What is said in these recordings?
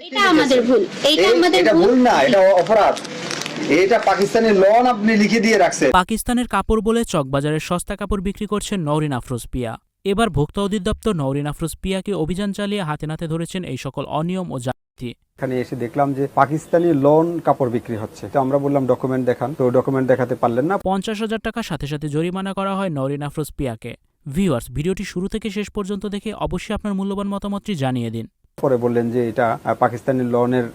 এটা আমাদের ভুল এই- আমাদের ভুল। না এটা অপরাধ। এটা পাকিস্তানি লন আপনি লিখে দিয়ে রাখছে পাকিস্তানের কাপড় বলে চকবাজারের সস্তা কাপড় বিক্রি করছেন নওরিন আফরোজ পিয়া। এবার ভোক্তা অধিদপ্তর নওরিন আফরোজ পিয়াকে অভিযান চালিয়ে হাতে নাতে ধরেছেন এই সকল অনিয়ম ও জাতি এখানে এসে দেখলাম যে পাকিস্তানি লোন কাপড় বিক্রি হচ্ছে। তো আমরা বললাম ডকুমেন্ট দেখান। তো ডকুমেন্ট দেখাতে পারলেন না। পঞ্চাশ হাজার টাকার সাথে সাথে জরিমানা করা হয় নওরিন আফরোজ পিয়াকে। ভিউয়ার্স ভিডিওটি শুরু থেকে শেষ পর্যন্ত দেখে অবশ্যই আপনার মূল্যবান মতামতটি জানিয়ে দিন। পরে বললেন যে এটা পাকিস্তানি লোনের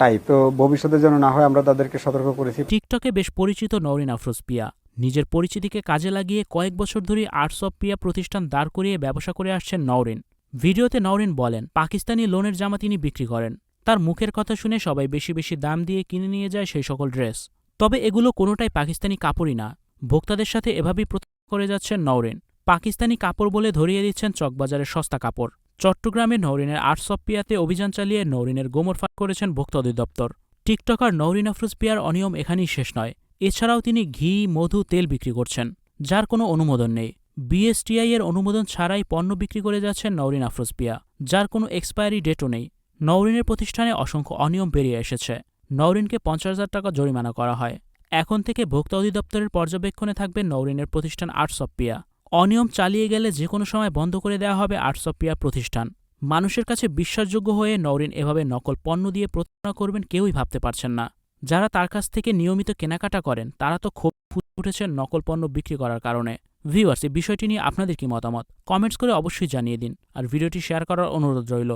টাইপ তো ভবিষ্যতে যেন না হয় আমরা তাদেরকে সতর্ক করেছি। টিকটকে বেশ পরিচিত নওরিন আফরোজ পিয়া নিজের পরিচিতিকে কাজে লাগিয়ে কয়েক বছর ধরে আর্টস অফ পিয়া প্রতিষ্ঠান দাঁড় করিয়ে ব্যবসা করে আসছেন নওরিন ভিডিওতে নওরিন বলেন, পাকিস্তানি লোনের জামা তিনি বিক্রি করেন। তার মুখের কথা শুনে সবাই বেশি বেশি দাম দিয়ে কিনে নিয়ে যায় সেই সকল ড্রেস। তবে এগুলো কোনোটাই পাকিস্তানি কাপড়ই না। ভোক্তাদের সাথে এভাবেই প্রতারণা করে যাচ্ছেন নওরিন পাকিস্তানি কাপড় বলে ধরিয়ে দিচ্ছেন চকবাজারের সস্তা কাপড়। চট্টগ্রামে নওরিনের আর্টস অফ পিয়াতে অভিযান চালিয়ে নওরিনের গোমর ফাঁক করেছেন ভোক্তা অধিদপ্তর। টিকটকার নওরিন আফরোজ পিয়ার অনিয়ম এখানেই শেষ নয়। এছাড়াও তিনি ঘি, মধু, তেল বিক্রি করছেন, যার কোনো অনুমোদন নেই। বিএসটিআই এর অনুমোদন ছাড়াই পণ্য বিক্রি করে যাচ্ছেন নওরিন আফরোজ পিয়া, যার কোনো এক্সপায়ারি ডেটও নেই। নওরিনের প্রতিষ্ঠানে অসংখ্য অনিয়ম বেরিয়ে এসেছে। নওরিনকে পঞ্চাশ হাজার টাকা জরিমানা করা হয়। এখন থেকে ভোক্তা অধিদপ্তরের পর্যবেক্ষণে থাকবে নওরিনের প্রতিষ্ঠান আর্টস অফ পিয়া অনিয়ম চালিয়ে গেলে যে কোনো সময় বন্ধ করে দেওয়া হবে আর্টস অফ পিয়া প্রতিষ্ঠান। মানুষের কাছে বিশ্বাসযোগ্য হয়ে নওরিন এভাবে নকল পণ্য দিয়ে প্রতারণা করবেন কেউই ভাবতে পারছেন না। যারা তার কাছ থেকে নিয়মিত কেনাকাটা করেন, তারা তো ক্ষোভ ফুটে উঠেছেন নকল পণ্য বিক্রি করার কারণে। ভিউয়ার্স, এই বিষয়টি নিয়ে আপনাদের কি মতামত? কমেন্টস করে অবশ্যই জানিয়ে দিন। আর ভিডিওটি শেয়ার করার অনুরোধ রইল।